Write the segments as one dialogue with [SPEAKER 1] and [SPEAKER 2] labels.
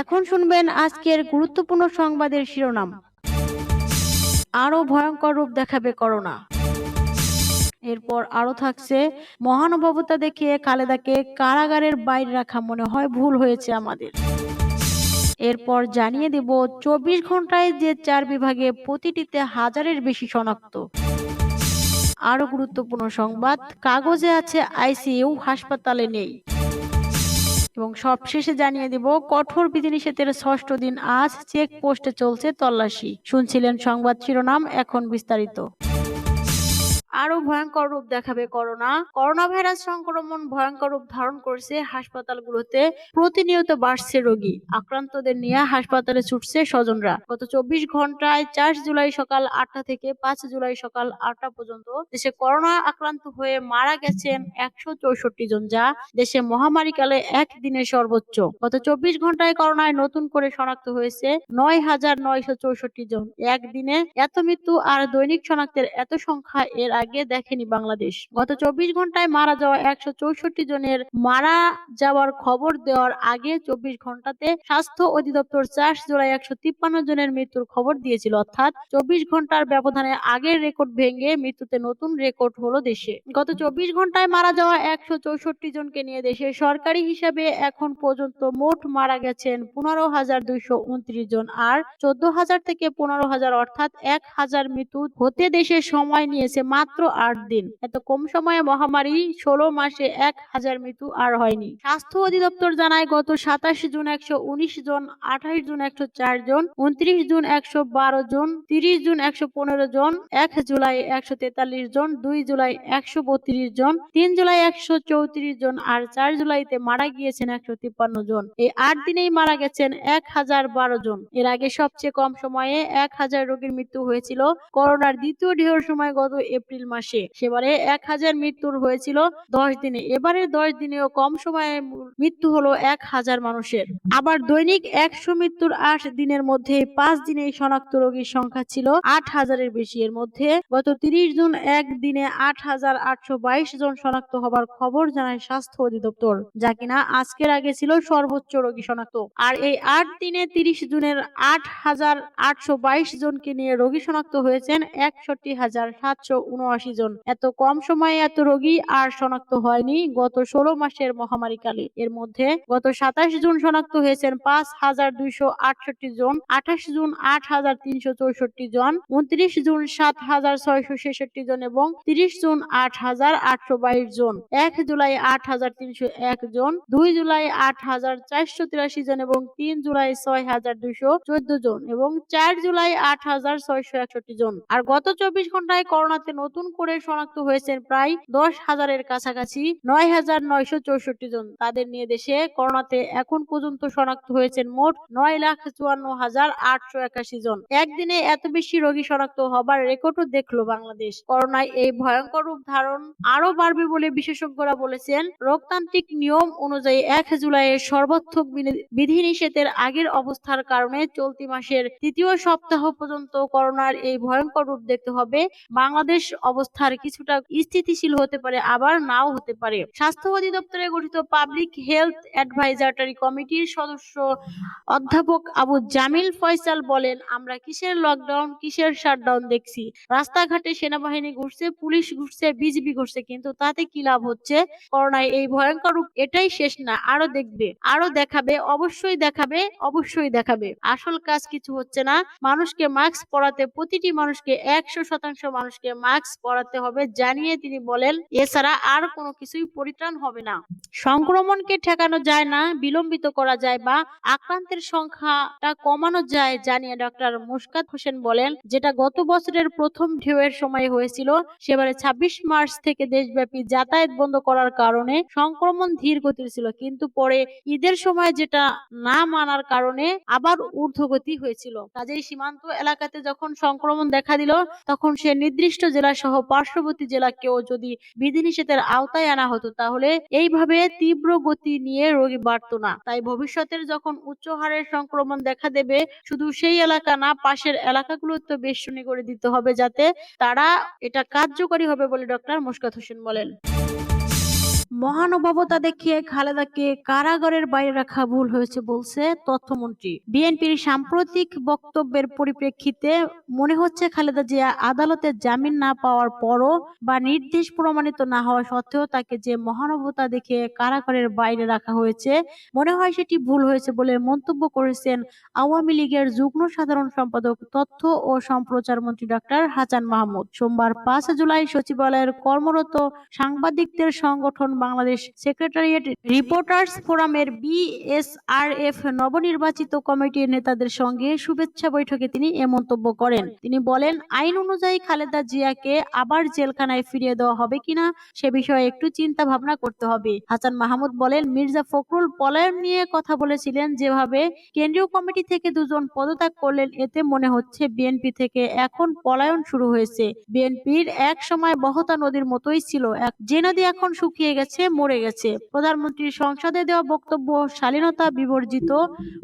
[SPEAKER 1] এখন শুনবেন আজকের গুরুত্বপূর্ণ সংবাদের শিরোনাম। আরও ভয়ঙ্কর রূপ দেখাবে করোনা। এরপর আরও থাকছে, মহানুভবতা দেখিয়ে খালেদাকে কারাগারের বাইরে রাখা মনে হয় ভুল হয়েছে আমাদের। এরপর জানিয়ে দেব, চব্বিশ ঘন্টায় যে চার বিভাগে প্রতিটিতে হাজারের বেশি শনাক্ত। আরও গুরুত্বপূর্ণ সংবাদ, কাগজে আছে আইসিইউ, হাসপাতালে নেই। এবং সবশেষে জানিয়ে দিব, কঠোর বিধিনিষেধের ষষ্ঠ দিন আজ চেক পোস্টে চলছে তল্লাশি। শুনছিলেন সংবাদ শিরোনাম, এখন বিস্তারিত। আরও ভয়ঙ্কর রূপ দেখাবে করোনা। করোনা ভাইরাস সংক্রমণ ভয়ঙ্কর রূপ ধারণ করছে হাসপাতালগুলোতে। প্রতিনিয়ত বাড়ছে রোগী। আক্রান্তদের নিয়ে হাসপাতালে ছুটছে স্বজনরা। গত চব্বিশ ঘন্টায় চার জুলাই সকাল আটটা থেকে পাঁচ জুলাই সকাল আটটা পর্যন্ত দেশে করোনা আক্রান্ত হয়ে মারা গেছেন একশো চৌষট্টি জন, যা দেশে মহামারীকালে একদিনে সর্বোচ্চ। গত চব্বিশ ঘন্টায় করোনায় নতুন করে শনাক্ত হয়েছে নয় হাজার নয়শো চৌষট্টি জন। একদিনে এত মৃত্যু আর দৈনিক শনাক্তের এত সংখ্যা এর আগে দেখেনি বাংলাদেশ। গত চব্বিশ ঘন্টায় মারা যাওয়া একশো চৌষট্টি জনের মারা যাওয়ার খবর দেওয়ার আগে চব্বিশ ঘন্টাতে স্বাস্থ্য অধিদপ্তর চার জুলাই একশো তিপ্পান্ন জনের মৃত্যুর খবর দিয়েছিল। অর্থাৎ চব্বিশ ঘণ্টার ব্যবধানে আগের রেকর্ড ভেঙে মৃত্যুতে নতুন রেকর্ড হলো দেশে। গত চব্বিশ ঘন্টায় মারা যাওয়া একশো চৌষট্টি জনকে নিয়ে দেশে সরকারি হিসাবে এখন পর্যন্ত মোট মারা গেছেন পনেরো হাজার দুইশো উনত্রিশ জন। আর চোদ্দ হাজার থেকে পনেরো হাজার অর্থাৎ এক হাজার মৃত্যু হতে দেশে সময় নিয়েছে মাত্র আট দিন। এত কম সময়ে মহামারী ষোলো মাসে এক হাজার মৃত্যু আর হয়নি। স্বাস্থ্য অধিদপ্তর জানায়, গত সাতাশ জুন একশো উনিশ জন, আঠাশ জুন একশো চার জন, উনত্রিশ জুন একশো বারো জন, তিরিশ জুন একশো পনেরো জন, এক জুলাই একশো তেতাল্লিশ জন, দুই জুলাই একশো বত্রিশ জন, তিন জুলাই একশো চৌত্রিশ জন আর চার জুলাইতে মারা গিয়েছেন একশো তিপ্পান্ন জন। এই আট দিনেই মারা গেছেন এক হাজার বারো জন। এর আগে সবচেয়ে কম সময়ে এক হাজার রোগীর মৃত্যু হয়েছিল। করোনার দ্বিতীয় ঢেউর সময় গত এপ্রিল মাসে। সেবারে এক হাজার মৃত্যুর হয়েছিল দশ দিনে। এবারে দশ দিনেও কম সময়ে মৃত্যু হলো এক হাজার মানুষের। আবার দৈনিক একশো মৃত্যুর আট দিনের মধ্যে পাঁচ দিনে শনাক্ত রোগীর সংখ্যা ছিল আট হাজারের বেশি। এর মধ্যে গত তিরিশ জুন এক দিনে আট হাজার আটশো বাইশ জন শনাক্ত হবার খবর জানায় স্বাস্থ্য অধিদপ্তর, যা কিনা আজকের আগে ছিল সর্বোচ্চ রোগী শনাক্ত। আর এই আট দিনে তিরিশ জুনের আট হাজার আটশো বাইশ জনকে নিয়ে রোগী শনাক্ত হয়েছেন একষট্টি হাজার সাতশো উনআশি জন। এত কম সময়ে এত রোগী আর শনাক্ত হয়নি। গত ষোলো মাসের মহামারীকালে এর মধ্যে গত সাতাশ জুন শনাক্ত হয়েছেন পাঁচ হাজার দুইশো আটষট্টি জন, আঠাশ জুন আট হাজার তিনশো চৌষট্টি জন, উনত্রিশ জুন সাত হাজার ছয়শো ছেষট্টি জন এবং তিরিশ জুন আট হাজার আটশো বাইশ জন। এক জুলাই আট হাজার তিনশো এক জন, দুই জুলাই আট হাজার চারশো তিরাশি জন এবং তিন জুলাই ছয় হাজার দুইশো চোদ্দ জন এবং চার জুলাই আট হাজার ছয়শো একষট্টি জন। আর গত চব্বিশ ঘন্টায় করোনাতে নতুন করে শনাক্ত হয়েছেন প্রায় দশ হাজারের কাছাকাছি নয় হাজার নয়শো চৌষট্টি জন। তাদের নিয়ে দেশে করোনাতে এখন পর্যন্ত শনাক্ত হয়েছেন মোট নয় লাখ চুয়ান্ন হাজার আটশো একাশি জন। একদিনে এত বেশি রোগী শনাক্ত হবার রেকর্ডও দেখল বাংলাদেশ। করোনায় এই ভয়ঙ্কর রূপ ধারণ আরও বাড়বে বলে বিশেষজ্ঞরা বলেছেন, রোগতান্ত্রিক নিয়ম অনুযায়ী এক জুলাইয়ের সর্বাত্মক বিধি- বিধিনিষেধের আগের অবস্থার কারণে চলতি মাসের তৃতীয় সপ্তাহ পর্যন্ত করোনার এই ভয়ঙ্কর রূপ দেখতে হবে। বাংলাদেশ অবস্থার কিছুটা স্থিতিশীল হতে পারে, আবার নাও হতে পারে। স্বাস্থ্য অধিদপ্তরে গঠিত পাবলিক হেলথ অ্যাডভাইজারি কমিটির সদস্য অধ্যাপক আবু জামিল ফয়সাল বলেন, আমরা কিসের লকডাউন কিসের শাটডাউন দেখছি? রাস্তাঘাটে সেনাবাহিনী ঘুরছে, পুলিশ ঘুরছে বিজিবি ঘুরছে, কিন্তু তাতে কি লাভ হচ্ছে? করোনায় এই ভয়ঙ্কর রূপ, এটাই শেষ না, আরও দেখবে, আরও দেখাবে, অবশ্যই দেখাবে অবশ্যই দেখাবে। আসল কাজ কিছু হচ্ছে না, মানুষকে মাস্ক পরাতে প্রতিটি মানুষকে একশো শতাংশ মানুষকে মাস্ক পরাতে হবে, জানিয়ে তিনি বলেন, এছাড়া আর কোনো কিছুই পরিত্রাণ হবে না। সংক্রমণকে ঠেকানো যায় না, বিলম্বিত করা যায় বা আক্রান্তের সংখ্যাটা কমানো যায়, জানিয়ে ডক্টর মুশকাত হোসেন বলেন, যেটা গত বছরের প্রথম ঢেউয়ের সময় হয়েছিল, সেবারে ছাব্বিশ মার্চ থেকে দেশব্যাপী যাতায়াত বন্ধ করার কারণে সংক্রমণ ধীর গতির ছিল, কিন্তু পরে ঈদের সময় যেটা না মানার কারণে আবার ঊর্ধ্বগতি হয়েছিল। কাজেই সীমান্ত এলাকাতে যখন সংক্রমণ দেখা দিল, তখন সে নির্দিষ্ট জেলা সহ পার্শ্ববর্তী জেলাকেও যদি বিধিনিষেধের আওতায় আনা হতো, তাহলে এইভাবে তীব্র গতি নিয়ে রোগী বাড়তো না। তাই ভবিষ্যতের যখন উচ্চ হারের সংক্রমণ দেখা দেবে, শুধু সেই এলাকা না, পাশের এলাকাগুলোতে বেষ্টনী করে দিতে হবে যাতে তারা এটা কার্যকরী হবে বলে ডক্টর মুশকাত হোসেন বলেন। মহানুভবতা দেখিয়ে খালেদাকে কারাগারের বাইরে রাখা ভুল হয়েছে বলছে তথ্যমন্ত্রী। বিএনপির সাম্প্রতিক বক্তব্যের পরিপ্রেক্ষিতে মনে হচ্ছে খালেদা জিয়া আদালতে জামিন না পাওয়ার পরও বা নির্দেশ প্রমাণিত না হওয়া সত্ত্বেও তাকে যে মহানুভবতা দেখিয়ে কারাগারের বাইরে রাখা হয়েছে, মনে হয় সেটি ভুল হয়েছে বলে মন্তব্য করেছেন আওয়ামী লীগের যুগ্ম সাধারণ সম্পাদক, তথ্য ও সম্প্রচার মন্ত্রী ডাক্তার হাসান মাহমুদ। সোমবার পাঁচ জুলাই সচিবালয়ের কর্মরত সাংবাদিকদের সংগঠন বাংলাদেশ সেক্রেটারিয়েট রিপোর্টার্স ফোরামের বিএসআরএফ নবনির্বাচিত কমিটির নেতাদের সঙ্গে শুভেচ্ছা বৈঠকে তিনি এ মন্তব্য করেন। তিনি বলেন, আইন অনুযায়ী খালেদা জিয়াকে আবার জেলখানায় ফিরিয়ে দেওয়া হবে কিনা সে বিষয়ে একটু চিন্তা ভাবনা করতে হবে। হাসান মাহমুদ বলেন, মির্জা ফখরুল পলায়ন নিয়ে কথা বলেছিলেন যেভাবে কেন্দ্রীয় কমিটি থেকে দুজন পদত্যাগ করলেন, এতে মনে হচ্ছে বিএনপি থেকে এখন পলায়ন শুরু হয়েছে। বিএনপির এক সময় বহতা নদীর মতোই ছিল যে নদী এখন শুকিয়ে গেছে মরে গেছে। প্রধানমন্ত্রীর সংসদে দেওয়া বক্তব্য শালীনতা বিবর্জিত।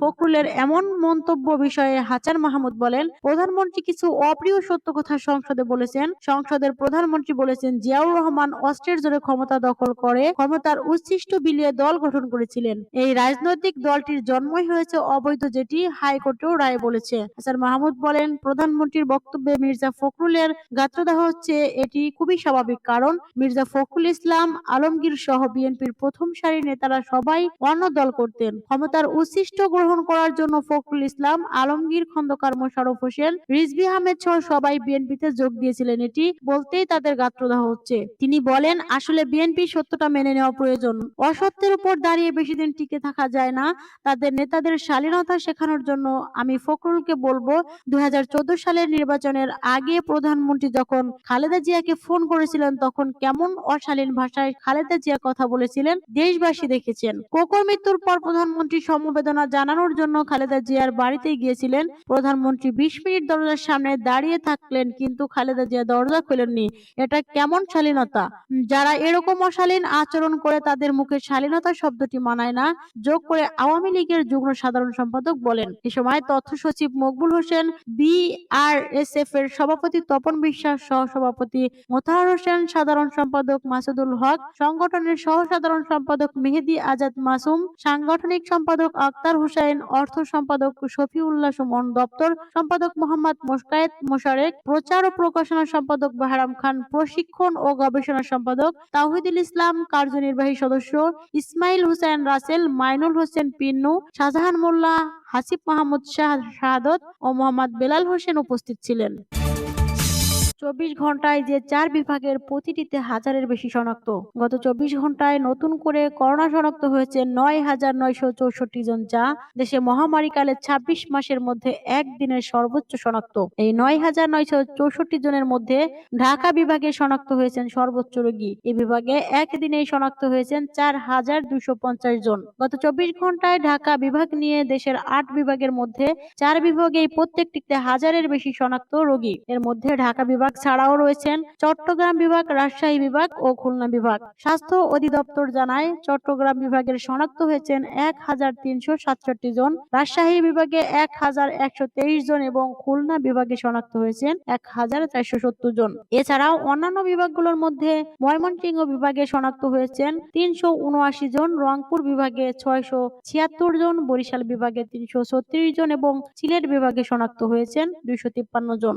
[SPEAKER 1] ফখরুলের এমন মন্তব্য বিষয়ে হাসান মাহমুদ বলেন, প্রধানমন্ত্রী কিছু অপ্রিয় সত্য কথা সংসদে বলেছেন। সংসদের প্রধানমন্ত্রী বলেছেন, জিয়াউর রহমান অস্ত্রের জোরে ক্ষমতা দখল করে ক্ষমতার উচ্ছিষ্ট বিলিয়ে দল গঠন করেছিলেন। এই রাজনৈতিক দলটির জন্মই হয়েছে অবৈধ যেটি হাইকোর্টেও রায় বলেছে। হাসান মাহমুদ বলেন, প্রধানমন্ত্রীর বক্তব্যে মির্জা ফখরুলের গাত্রদাহ হচ্ছে এটি খুবই স্বাভাবিক কারণ। মির্জা ফখরুল ইসলাম আলমগীর সহ বিএনপির প্রথম সারির নেতারা সবাই অন্য দল করতেন। ক্ষমতার উচ্ছিষ্ট গ্রহণ করার জন্য ফখরুল ইসলাম, আলমগীর, খন্দকার মোশাররফ হোসেন, রিজভি আহমেদ সহ সবাই বিএনপিতে যোগ দিয়েছিলেন। এটি বলতেই তাদের গাত্রদাহ হচ্ছে। তিনি বলেন, আসলে বিএনপি সত্যটা মেনে নেওয়া প্রয়োজন। অসত্যের উপর দাঁড়িয়ে বেশি দিন টিকে থাকা যায় না। তাদের নেতাদের শালীনতা শেখানোর জন্য আমি ফখরুলকে বলব, দুই হাজার চোদ্দ সালের নির্বাচনের আগে প্রধানমন্ত্রী যখন খালেদা জিয়াকে ফোন করেছিলেন, তখন কেমন অশালীন ভাষায় খালেদা জিয়া কথা বলেছিলেন, দেশবাসী দেখেছেন। কোকর মৃত্যুর পর প্রধানমন্ত্রী সমবেদনা জানানোর জন্য খালেদা জিয়ার বাড়িতে গিয়েছিলেন। প্রধানমন্ত্রী বিশ মিনিট দরজার সামনে দাঁড়িয়ে থাকলেন, কিন্তু খালেদা জিয়া দরজা খোলেননি। এটা কেমন শালীনতা? যারা এরকম অশালীন আচরণ করে তাদের মুখে শালীনতা শব্দটি মানায় না, যোগ করে আওয়ামী লীগের যুগ্ম সাধারণ সম্পাদক বলেন। এ সময় তথ্য সচিব মকবুল হোসেন বিআরএসএফ এর সভাপতি তপন বিশ্বাস সহ সভাপতি মোতাহার হোসেন, সাধারণ সম্পাদক মাসুদুল হক সংগঠনের সহ সাধারণ সম্পাদক মেহেদি আজাদ মাসুম, সাংগঠনিক সম্পাদক আক্তার হুসাইন, অর্থ সম্পাদক শফিউল্লাহ সুমন, দপ্তর সম্পাদক মোহাম্মদ মোশকায়েত মোশারেক, প্রচার ও প্রকাশনা সম্পাদক বাহারাম খান, প্রশিক্ষণ ও গবেষণা সম্পাদক তাহিদুল ইসলাম, কার্যনির্বাহী সদস্য ইসমাইল হুসেন রাসেল, মাইনুল হোসেন পিন্নু, শাহজাহান মোল্লা হাসিব মাহমুদ শাহ শাহাদত ও মোহাম্মদ বেলাল হোসেন উপস্থিত ছিলেন। চব্বিশ ঘন্টায় যে চার বিভাগের প্রতিটিতে হাজারের বেশি শনাক্ত। গত চব্বিশ ঘন্টায় নতুন করে করোনা শনাক্ত হয়েছে নয় হাজার নয়শো চৌষট্টি জন, যা দেশে মহামারীকালে ছাব্বিশ মাসের মধ্যে একদিনের সর্বোচ্চ শনাক্ত। এই নয় হাজার নয়শো চৌষট্টি জনের মধ্যে ঢাকা বিভাগে শনাক্ত হয়েছেন সর্বোচ্চ রোগী। এ বিভাগে একদিনেই শনাক্ত হয়েছেন চার হাজার দুশো পঞ্চাশ জন। গত চব্বিশ ঘন্টায় ঢাকা বিভাগ নিয়ে দেশের আট বিভাগের মধ্যে চার বিভাগেই প্রত্যেকটিতে হাজারের বেশি শনাক্ত রোগী। এর মধ্যে ঢাকা বিভাগ ছাড়াও রয়েছেন চট্টগ্রাম বিভাগ, রাজশাহী বিভাগ ও খুলনা বিভাগ। স্বাস্থ্য অধিদপ্তর জানায়, চট্টগ্রাম বিভাগের শনাক্ত হয়েছেন এক হাজার তিনশো সাতষট্টি জন, রাজশাহী বিভাগে এক হাজার একশো তেইশ জন এবং খুলনা বিভাগে শনাক্ত হয়েছেন এক হাজার চারশো সত্তর জন। এছাড়াও অন্যান্য বিভাগগুলোর মধ্যে ময়মনসিংহ বিভাগে শনাক্ত হয়েছেন তিনশো উনআশি জন, রংপুর বিভাগে ছয়শো ছিয়াত্তর জন, বরিশাল বিভাগে তিনশো ছত্রিশ জন এবং সিলেট বিভাগে শনাক্ত হয়েছেন দুইশো তিপ্পান্ন জন।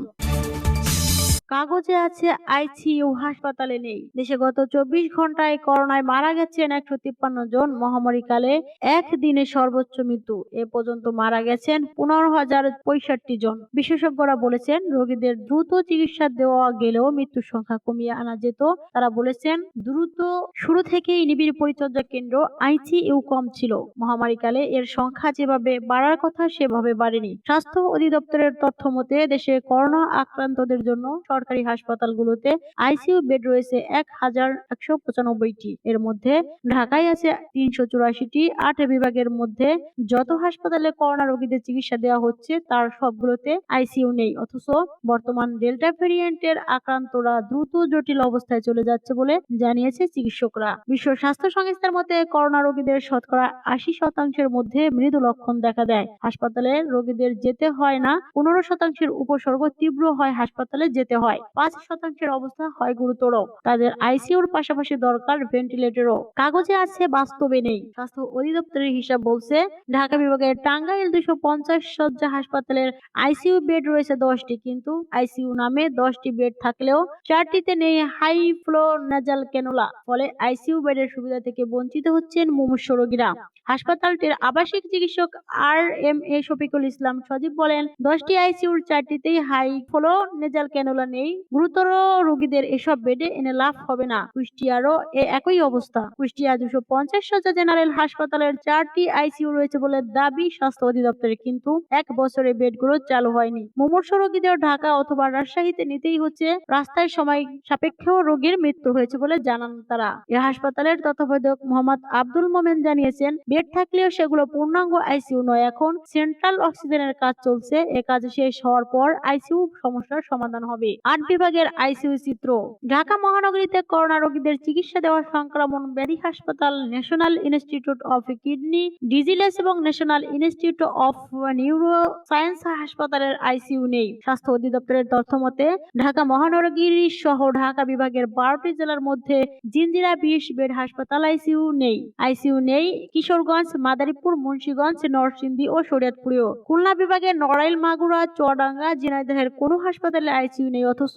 [SPEAKER 1] কাগজে আছে আইসিইউ, হাসপাতালে নেই। দেশে গত চব্বিশ ঘন্টায় করোনায় মারা গেছেন একশো তিপ্পান্ন জন। মহামারীকালে একদিনে সর্বোচ্চ মৃত্যু। এ পর্যন্ত মারা গেছেন পনেরো হাজার পঁয়ষট্টি জন। বিশেষজ্ঞরা বলেছেন, রোগীদের দ্রুত চিকিৎসা দেওয়া গেলেও মৃত্যুর সংখ্যা কমিয়ে আনা যেত। তারা বলেছেন, দ্রুত শুরু থেকেই নিবিড় পরিচর্যা কেন্দ্র আইসিইউ কম ছিল। মহামারীকালে এর সংখ্যা যেভাবে বাড়ার কথা সেভাবে বাড়েনি। স্বাস্থ্য অধিদপ্তরের তথ্য মতে, দেশে করোনা আক্রান্তদের জন্য সরকারি হাসপাতালগুলোতে আইসিইউ বেড রয়েছে এক হাজার একশো পঁচানব্বইটি। এর মধ্যে ঢাকায় আছে তিনশো চুরাশিটি। আট বিভাগের মধ্যে যত হাসপাতালে করোনা রোগীদের চিকিৎসা দেওয়া হচ্ছে, তার সবগুলোতে আইসিইউ নেই। অথচ বর্তমান ডেল্টা ভেরিয়েন্টের আক্রান্তরা দ্রুত জটিল অবস্থায় চলে যাচ্ছে বলে জানিয়েছে চিকিৎসকরা। বিশ্ব স্বাস্থ্য সংস্থার মতে, করোনা রোগীদের শতকরা আশি শতাংশের মধ্যে মৃদু লক্ষণ দেখা দেয়। হাসপাতালে রোগীদের যেতে হয় না, পনেরো শতাংশের উপসর্গ তীব্র হয় হাসপাতালে যেতে হয়। পাঁচ শতাংশের অবস্থা হয় গুরুতর। তাদের আইসিইউর পাশাপাশি দরকার ভেন্টিলেটরও। কাগজে আছে, বাস্তবে নেই। স্বাস্থ্য অধিদপ্তরের হিসাব বলছে, ঢাকা বিভাগের টাঙ্গাইল দুশো পঞ্চাশ শয্যা হাসপাতালের আইসিইউ বেড রয়েছে দশটি, কিন্তু আইসিইউ নামে দশটি বেড থাকলেও চারটিতে নেই হাই ফ্লো নাজাল ক্যানোলা। ফলে আইসিইউ বেডের সুবিধা থেকে বঞ্চিত হচ্ছেন মুমূর্ষ রোগীরা। হাসপাতালটির আবাসিক চিকিৎসক আর এম এ শফিকুল ইসলাম সজীব বলেন, দশটি আইসিইউর চারটিতেই হাই ফ্লো নেজাল ক্যানোলা নেই। গুরুতর রোগীদের এসব বেডে এনে লাভ হবে না। কুষ্টিয়ারও এ একই অবস্থা। কুষ্টিয়া দুশো পঞ্চাশ শয্যা জেনারেল হাসপাতালের চারটি আইসিইউ রয়েছে বলে দাবি স্বাস্থ্য অধিদপ্তরের, কিন্তু এক বছরে বেডগুলো চালু হয়নি। মুমূর্ষ রোগীদের ঢাকা অথবা রাজশাহীতে নিতেই হচ্ছে। রাস্তায় সময় সাপেক্ষেও রোগীর মৃত্যু হয়েছে বলে জানান তারা। এ হাসপাতালের তত্ত্বাবধায়ক মোহাম্মদ আব্দুল মোমেন জানিয়েছেন, বেড থাকলেও সেগুলো পূর্ণাঙ্গ আইসিইউ নয়। এখন সেন্ট্রাল অক্সিজেনের কাজ চলছে। এ কাজ শেষ হওয়ার পর আইসিইউ সমস্যার সমাধান হবে। আট বিভাগের আইসিইউ চিত্র। ঢাকা মহানগরীতে করোনা রোগীদের চিকিৎসা দেওয়া সংক্রমণ ব্যাধি হাসপাতাল, national institute of kidney, diseases এবং national institute of neuro science হাসপাতালের আইসিইউ নেই। স্বাস্থ্য অধিদপ্তরের তথ্য মতে, ঢাকা মহানগরী সহ ঢাকা বিভাগের বারোটি জেলার মধ্যে জিঞ্জিরা বিশ বেড হাসপাতাল আইসিইউ নেই। আইসিইউ নেই কিশোরগঞ্জ, মাদারীপুর, মুন্সীগঞ্জ, নরসিংদী ও শরীয়তপুরেও। খুলনা বিভাগের নড়াইল, মাগুরা, চুয়াডাঙ্গা, ঝিনাইদহের কোনো হাসপাতালে আইসিইউ নেই। অথচ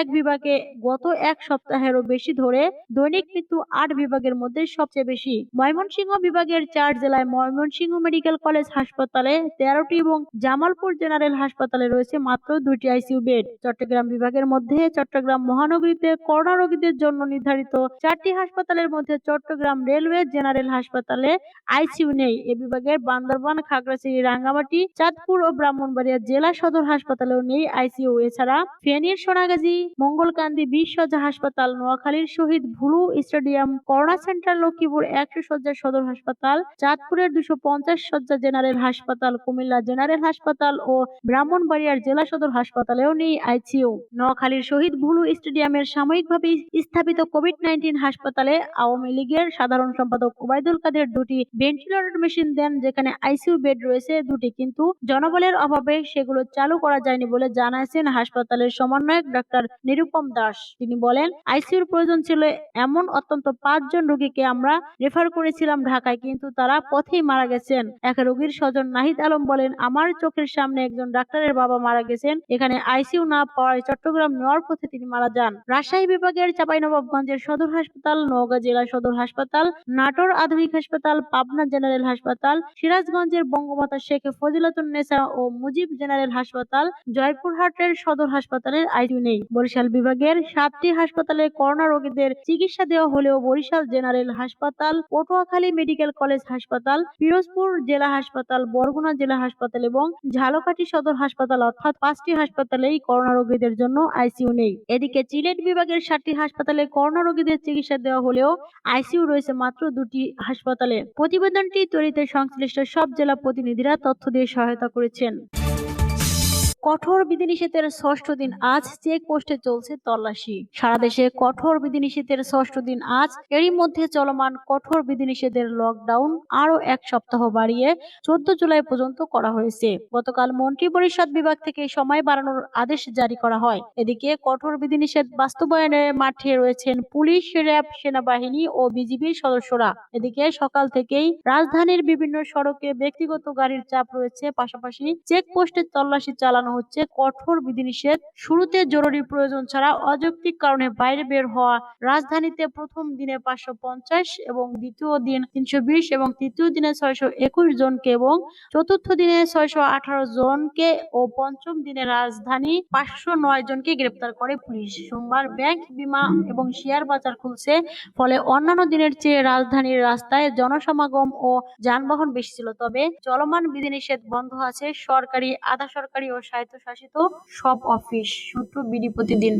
[SPEAKER 1] এক বিভাগে গত এক সপ্তাহেরও বেশি ধরে দৈনিক মৃত্যু আট বিভাগের মধ্যে সবচেয়ে বেশি। ময়মনসিংহ বিভাগের চার জেলায় ময়মনসিংহ মেডিকেল কলেজ হাসপাতালে তেরোটি এবং জামালপুর জেনারেল হাসপাতালে রয়েছে মাত্র দুইটি আইসিইউ বেড। চট্টগ্রাম বিভাগের মধ্যে চট্টগ্রাম মহানগরীতে করোনা রোগীদের জন্য নির্ধারিত চারটি হাসপাতালের মধ্যে চট্টগ্রাম রেলওয়ে জেনারেল হাসপাতালে আইসিইউ নেই। এ বিভাগের বান্দরবান, খাগড়াছড়ি, রাঙ্গামাটি, চাঁদপুর ও ব্রাহ্মণবাড়িয়া জেলা সদর হাসপাতালেও নেই আইসিইউ। এছাড়া ফেনীর সোনাগাজী, মঙ্গলকান্দি বিশ হাসপাতাল, নোয়াখালীর Shahid Bhulu stadium, corona centre Lakshmipur একশো শয্যা সদর হাসপাতাল, চাঁদপুরের দুশো পঞ্চাশ শয্যা জেনারেল হাসপাতাল, কুমিল্লা জেনারেল হাসপাতাল ও ব্রাহ্মণবাড়িয়ার জেলা সদর হাসপাতালেও নেই আইসিইউ। নোয়াখালীর শহীদ ভুলু স্টেডিয়ামের সাময়িকভাবে স্থাপিত কোভিড নাইন্টিন হাসপাতালে আওয়ামী লীগের সাধারণ সম্পাদক ওবায়দুল কাদের দুটি ভেন্টিলেটর মেশিন দেন, যেখানে আইসিইউ বেড রয়েছে দুটি। কিন্তু জনবলের অভাবে সেগুলো চালু করা যায়নি বলে জানাইছেন হাসপাতালের সমন্বয়ক ডাক্তার নিরুপম দাস। তিনি বলেন, আইসিইউর প্রয়োজন ছিল এমন অত্যন্ত পাঁচজন রোগীকে আমরা রেফার করেছিলাম ঢাকায়, কিন্তু তারা পথেই মারা গেছেন। এক রোগীর স্বজন নাহিদ আলম বলেন, আমার চোখের সামনে একজন ডাক্তারের বাবা মারা গেছেন। এখানে আইসিইউ না পাওয়ায় চট্টগ্রাম নেওয়ার পথে তিনি মারা যান। রাজশাহী বিভাগের চাঁপাইনবাবগঞ্জের সদর হাসপাতাল, নওগাঁ জেলা সদর হাসপাতাল, নাটোর আধুনিক হাসপাতাল, পাবনা জেনারেল হাসপাতাল, সিরাজগঞ্জের বঙ্গমাতা শেখ ফজিলাতুন্নেসা ও মুজিব জেনারেল হাসপাতাল, জয়পুরহাটের সদর হাসপাতালের আইসিইউ নেই। বরিশাল বিভাগের সাতটি হাসপাতালে করোনা রোগীদের চিকিৎসা দেওয়া হলেও বরিশাল জেনারেল হাসপাতাল, পটুয়াখালী মেডিকেল কলেজ হাসপাতাল, পিরোজপুর জেলা হাসপাতাল, বরগুনা জেলা হাসপাতাল এবং ঝালকাঠি সদর হাসপাতাল অর্থাৎ পাঁচটি হাসপাতালেই করোনা রোগীদের জন্য আইসিইউ নেই। এদিকে সিলেট বিভাগের সাতটি হাসপাতালে করোনা রোগীদের চিকিৎসা দেওয়া হলেও আইসিইউ রয়েছে মাত্র দুটি হাসপাতালে। প্রতিবেদনটি তৈরিতে সংশ্লিষ্ট সব জেলা প্রতিনিধিরা তথ্য দিয়ে সহায়তা করেছেন। কঠোর বিধিনিষেধের ষষ্ঠ দিন আজ চেক পোস্টে চলছে তল্লাশি। সারা দেশে কঠোর বিধিনিষেধের ষষ্ঠ দিন আজ। এরই মধ্যে চলমান কঠোর বিধিনিষেধের লকডাউন আরও এক সপ্তাহ বাড়িয়ে চোদ্দ জুলাই পর্যন্ত করা হয়েছে। গতকাল মন্ত্রী পরিষদ বিভাগ থেকে সময় বাড়ানোর আদেশ জারি করা হয়। এদিকে কঠোর বিধিনিষেধ বাস্তবায়নে মাঠে রয়েছেন পুলিশ, র্যাব, সেনাবাহিনী ও বিজিবির সদস্যরা। এদিকে সকাল থেকেই রাজধানীর বিভিন্ন সড়কে ব্যক্তিগত গাড়ির চাপ রয়েছে। পাশাপাশি চেকপোস্টে তল্লাশি চালানো হচ্ছে কঠোর বিধিনিষেধ। শুরুতে জরুরি প্রয়োজন ছাড়া অযৌক্তিক কারণে বাইরে বের হওয়া। রাজধানীতে প্রথম দিনে পাঁচশো পঞ্চাশ এবং দ্বিতীয় দিন তিনশো বিশ এবং তৃতীয় দিনে ছয়শো একুশ জনকে এবং চতুর্থ দিনে ছয়শো আঠারো জনকে ও পঞ্চম দিনে রাজধানী পাঁচশো নয় জনকে গ্রেপ্তার করে পুলিশ। সোমবার ব্যাংক বিমা এবং শেয়ার বাজার খুলছে। ফলে অন্যান্য দিনের চেয়ে রাজধানীর রাস্তায় জনসমাগম ও যানবাহন বেশি ছিল। তবে চলমান বিধিনিষেধ বন্ধ আছে। সরকারি, আধা সরকারি ও স্বায়ত্তশাসিত সব অফিস শুধু বিডি প্রতিদিন।